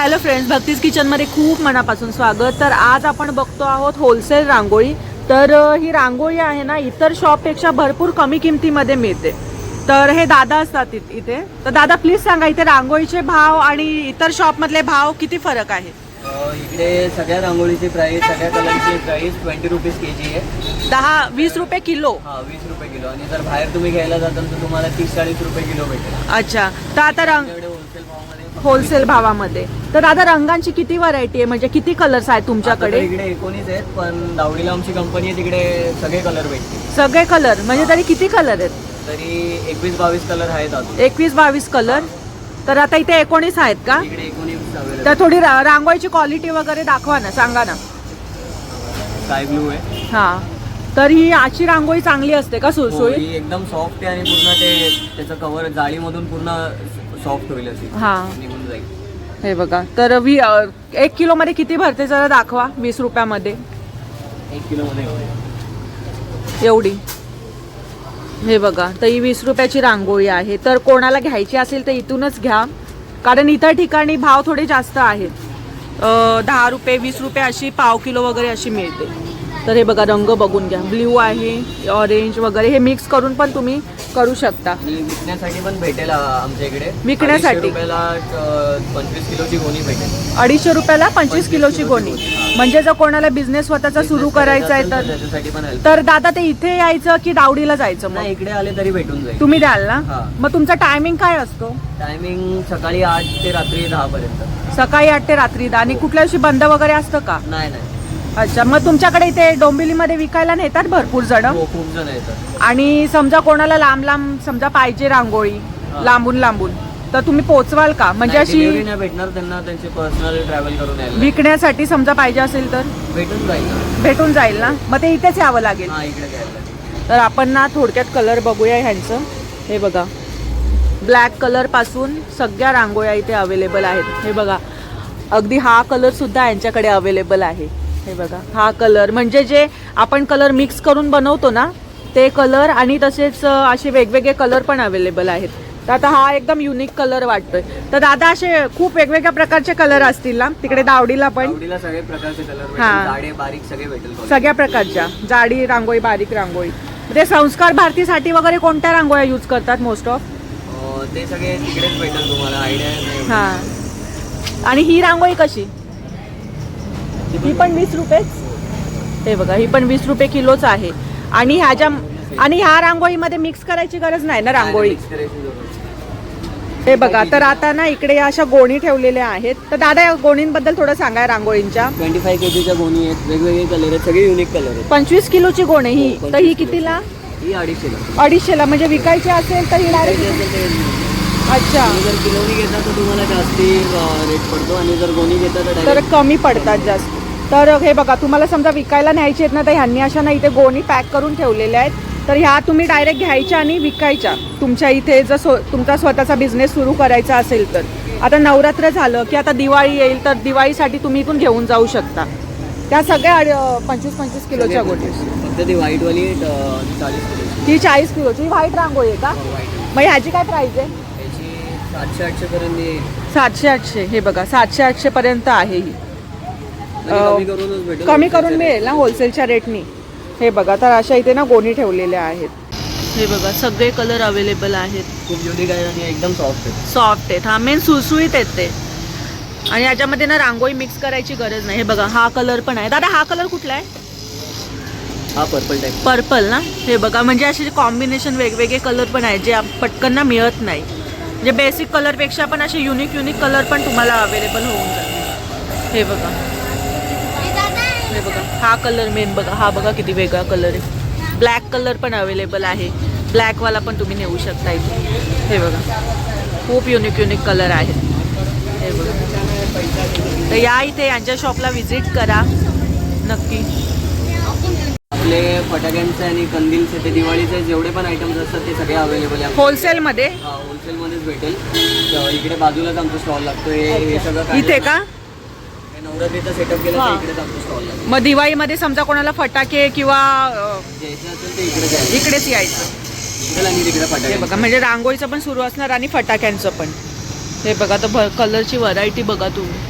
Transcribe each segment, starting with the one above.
Hello friends भक्तीज किचनमध्ये खूप मनापासून स्वागत. तर आज आपण बघतो आहोत होलसेल रांगोळी. तर ही रांगोळी आहे ना इतर शॉपपेक्षा भरपूर कमी किमतीमध्ये मिळते. तर हे दादा असतात इथे. तर दादा प्लीज सांगा इथे रांगोळीचे भाव आणि इतर शॉपमधले भाव किती फरक आहे? इकडे सगळ्या रांगोळीची प्राइस सगळ्या कलरची price twenty rupees K G आहे. दहा वीस रुपये किलो? हा वीस रुपये किलो. आणि जर बाहेर तुम्ही घ्यायला जाताल तर तुम्हाला तीस चाळीस रुपये किलो भेटेल. अच्छा. तर आता रंग होलसेल भावामध्ये. तर दादा रंगांची किती व्हरायटी आहे? म्हणजे किती कलर्स आहेत तुमच्याकडे? इकडे एकोणीस आहेत पण दावडीला आमची कंपनी आहे तिकडे सगळे कलर भेटतील. सगळे कलर म्हणजे तरी किती कलर आहेत? तरी एकवीस बावीस कलर आहेत अजून. एकवीस बावीस कलर तर आता इथे एकोणीस आहेत का? इकडे एकोणीस तर थोडी रा- रांगोळीची क्वालिटी वगैरे दाखवा ना सांगा ना. स्काय ब्लू आहे. हा. तर ही आजची रांगोळी चांगली असते का हो, सुळसुळीत ही एकदम सॉफ्ट आहे आणि पूर्ण ते त्याचं कव्हर जाळीमधून पूर्ण सॉफ्ट होईल अशी. हा. निघून हे बघा तर वी एक किलो मध्ये किती भरते जरा दाखवा वीस रुपयामध्ये. एक किलोमध्ये होईल एवढी. हे बघा तर ही वीस रुपयाची रांगोळी आहे. तर कोणाला घ्यायची असेल तर इथूनच घ्या. कारण इतर ठिकाणी भाव थोडे जास्त आहेत. दहा रुपये वीस रुपये अशी पाव किलो वगैरे अशी मिळते. तर हे बघा रंग बघून घ्या. ब्ल्यू आहे ऑरेंज वगैरे हे मिक्स करून पण तुम्ही करू शकता. विकण्यासाठी पण भेटेल आमच्या इकडे. विकण्यासाठी? अडीचशे रुपयाला अ, पंचवीस किलोची गोणी भेटेल. अडीचशे रुपयाला पंचवीस किलोची गोणी. म्हणजे जर कोणाला बिझनेस स्वतःचा सुरू करायचा आहे तर. तर दादा ते इथे यायचं की दावडीला जायचं मग? इकडे आले तरी भेटून जाईल. तुम्ही द्याल ना? हा. मग तुमचा टायमिंग काय असतो? टायमिंग सकाळी आठ ते रात्री दहा पर्यंत सकाळी आठ ते रात्री दहा. आणि कुठल्या दिवशी बंद वगैरे असतं का? नाही नाही. अच्छा मग तुमच्याकडे इथे डोंबिवलीमध्ये विकायला नेतात भरपूर जण? हो खूप जण येतात. आणि समजा कोणाला लांब लांब समजा पाहिजे रांगोळी हा. लांबून लांबून तर तुम्ही पोचवाल का? म्हणजे नाही, delivery अशी नाही भेटणार त्यांना त्यांचे पर्सनल ट्रॅव्हल करून यायला विकण्यासाठी समजा पाहिजे असेल तर? भेटून जाईल ना. भेटून जाईल ना? मग ते इथेच यावं लागेल. हा इकडे घ्यायला लागेल. तर आपण ना थोडक्यात कलर बघूया ह्यांचं. हे बघा. ब्लॅक कलरपासून सगळ्या रांगोळ्या इथे अवेलेबल आहेत. हे बघा. अगदी हा कलर सुद्धा यांच्याकडे अवेलेबल आहे. हे बघा हा कलर म्हणजे जे आपण कलर मिक्स करून बनवतो ना ते कलर आणि तसेच असे वेगवेगळे कलर पण अवेलेबल आहेत. तर आता हा एकदम युनिक कलर वाटतोय. तर दादा असे खूप वेगवेगळ्या प्रकारचे कलर असतील ना? तिकडे दावडीला पण. आवडीला सगळे प्रकारचे कलर हा. भेटेल जाडे बारीक सगळे भेटेल सगळ्या प्रकारच्या. जाडी रांगोळी बारीक रांगोळी. ते संस्कार भारतीसाठी वगैरे कोणत्या रांगोळ्या यूज करतात मोस्ट ऑफ ते सगळे तिकडेच भेटेल तुम्हाला. आयडिया हा. आणि ही रांगोळी कशी? ही पण वीस रुपये? हे बघा ही पण वीस रुपये किलोच आहे. आणि ह्याच्या आणि ह्या रांगोळीमध्ये मिक्स करायची गरज नाही ना रांगोळी. हे बघा तर आता ना इकडे या अशा गोणी ठेवलेल्या आहेत. तर दादा या गोणींबद्दल थोडं सांगा रांगोळींच्या. 25 केजीच्या गोणी आहेत वेगवेगळे कलर आहेत सगळे युनिक कलर आहेत. पंचवीस किलोची गोण ही. हो, तर ही 25 कितीला? ही अडीचशेला अडीचशेला म्हणजे विकायची असेल तर ही डायरेक्ट अच्छा. जर किलोनी घेता तर तुम्हाला जास्ती रेट पडतो. आणि जर गोणी घेता तर कमी पडतात जास्त. तर हे बघा तुम्हाला समजा विकायला न्यायचे आहेत ना तर ह्यांनी अशा ना इथे गोणी पॅक करून ठेवलेल्या आहेत. तर ह्या तुम्ही डायरेक्ट घ्यायच्या आणि विकायच्या. तुमच्या इथे जर स्व तुमचा स्वतःचा बिझनेस सुरू करायचा असेल तर. आता नवरात्र झालं की आता दिवाळी येईल तर दिवाळीसाठी तुम्ही इथून घेऊन जाऊ शकता. त्या सगळ्या पंचवीस पंचवीस किलोच्या फक्त ती व्हाईट वाली अं, चाळीस किलोची ही चाळीस किलोची. ही व्हाईट रांगोळी आहे का? व्हाईट मग ह्याची काय प्राइस आहे? सातशे आठशे पर्यंत सातशे आठशे. हे बघा सातशे आठशे पर्यंत आहे ही. कमी करून मिळेल ना होलसेलच्या रेटनी हे बघा तर अशा इथे ना गोणी ठेवलेल्या आहेत. हे बघा सगळे कलर अवेलेबल आहेत. खूप युनिक आहे आणि एकदम सॉफ्ट आहे. सॉफ्ट आहेत. हा मेन सुळसुळीत आहेत ते. आणि याच्यामध्ये ना रांगोळी मिक्स करायची गरज नाही. हे बघा हा कलर पण आहे. दादा हा कलर कुठला आहे? हा पर्पल टाईप पर्पल ना? हे बघा म्हणजे असे कॉम्बिनेशन वेगवेगळे कलर पण आहेत जे आप- पटकन ना मिळत नाही. म्हणजे बेसिक कलरपेक्षा पण असे युनिक युनिक कलर पण तुम्हाला अवेलेबल होऊन जातील. हे बघा. हे बघा. हा कलर मेन बघा. हा बघा किती वेगळा कलर आहे. ब्लॅक कलर पण अवेलेबल आहे. ब्लॅकवाला पण तुम्ही नेऊ शकता इथे. हे बघा. खूप युनिक युनिक कलर आहेत हे बघा. तर या इथे यांच्या शॉपला व्हिजिट करा. नक्की. आपले फटाक्यांचे आणि कंदीलचे ते दिवाळीचे जेवढे पण आयटम्स असतात ते सगळे अवेलेबल आहे. होलसेलमध्ये होलसेलमध्येच भेटेल. इकडे बाजूलाच आमचा स्टॉल लागतो हे सगळं इथे का? नवरात्रीचा सेटअप केला हा. तर इकडेच आमचा स्टॉल लागतो मग दिवाळीमध्ये समजा कोणाला फटाके किंवा अ, ज्याचं असेल ते इकडे जायचं इकडेच यायचं. इकडे आणि तिकडे हे फटाके बघा म्हणजे रांगोळीचं पण सुरू असणार आणि फटाक्यांचं पण. हे बघा तर कलरची व्हरायटी बघा तुम्ही.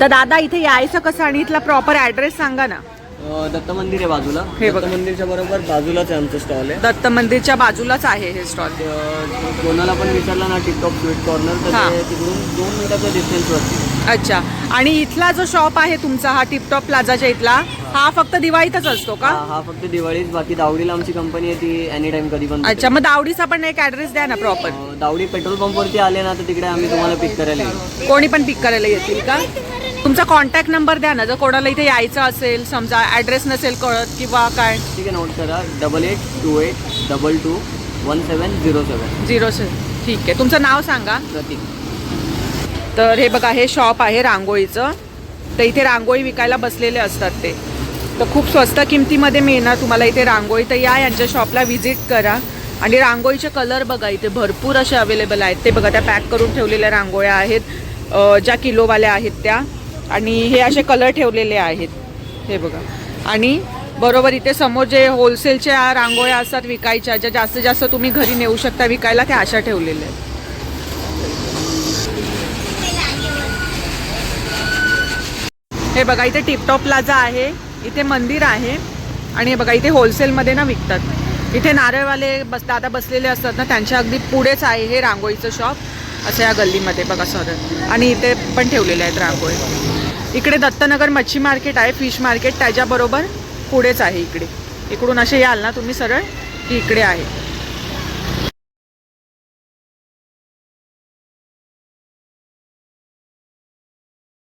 तर दादा इथे यायचं कसं आणि इथला प्रॉपर ॲड्रेस सांगा ना. अं, दत्त मंदिर आहे बाजूला. हे दत्त बघा. मंदिरच्या बरोबर बाजूलाच आहे आमचं स्टॉल आहे. दत्त मंदिरच्या बाजूलाच आहे हे स्टॉल अं, कोणाला पण विचारलं ना टिकटॉक स्वीट कॉर्नर तर हां. ते तिकडून दोन मिनिटाच्या डिस्टन्सवरती अच्छा. आणि इथला जो शॉप आहे तुमचा हा टिपटॉप प्लाझाच्या इथला हा फक्त दिवाळीतच असतो का? हा हा फक्त दिवाळीच बाकी दावडीला आमची कंपनी आहे ती एनी टाइम कधी पण अच्छा मग दावडीचा पण एक ऍड्रेस द्या ना प्रॉपर अं, दावडी पेट्रोल पंपवरती आले ना तर तिकडे आम्ही तुम्हाला पिक करायला येऊ. कोणी पण पिक करायला येतील का? तुमचा कॉन्टॅक्ट नंबर द्या ना जर कोणाला इथे यायचं असेल समजा ऍड्रेस नसेल कळत किंवा काय. ठीक आहे नोट करा. Double eight two eight double two one seven zero seven zero ठीक आहे. तुमचं नाव सांगा. प्रतीक. तर हे बघा हे शॉप आहे रांगोळीचं. तर इथे रांगोळी विकायला बसलेले असतात ते. तर खूप स्वस्त किमतीमध्ये मिळणार तुम्हाला इथे रांगोळी. तर या यांच्या शॉपला व्हिजिट करा. आणि रांगोळीचे कलर बघा इथे भरपूर असे अवेलेबल आहेत. ते बघा त्या पॅक करून ठेवलेल्या रांगोळ्या आहेत. ज्या किलोवाल्या आहेत त्या. आणि हे असे कलर ठेवलेले आहेत. हे बघा. आणि बरोबर इथे समोर जे होलसेलच्या रांगोळ्या असतात विकायच्या ज्या जास्तीत जास्त तुम्ही घरी नेऊ शकता विकायला त्या अशा ठेवलेल्या आहेत. हे बघा इथे टिपटॉप प्लाझा आहे इथे मंदिर आहे आणि हे बघा इथे होलसेलमध्ये ना विकतात. इथे नारळवाले बस दादा बसलेले असतात ना त्यांच्या अगदी पुढेच आहे हे रांगोळीचं शॉप असं या गल्लीमध्ये बघा सरळ आणि इथे पण ठेवलेले आहेत रांगोळी. इकडे दत्तनगर मच्छी मार्केट आहे फिश मार्केट त्याच्याबरोबर पुढेच आहे इकडे. इकडून असे याल ना तुम्ही सरळ की इकडे आहे.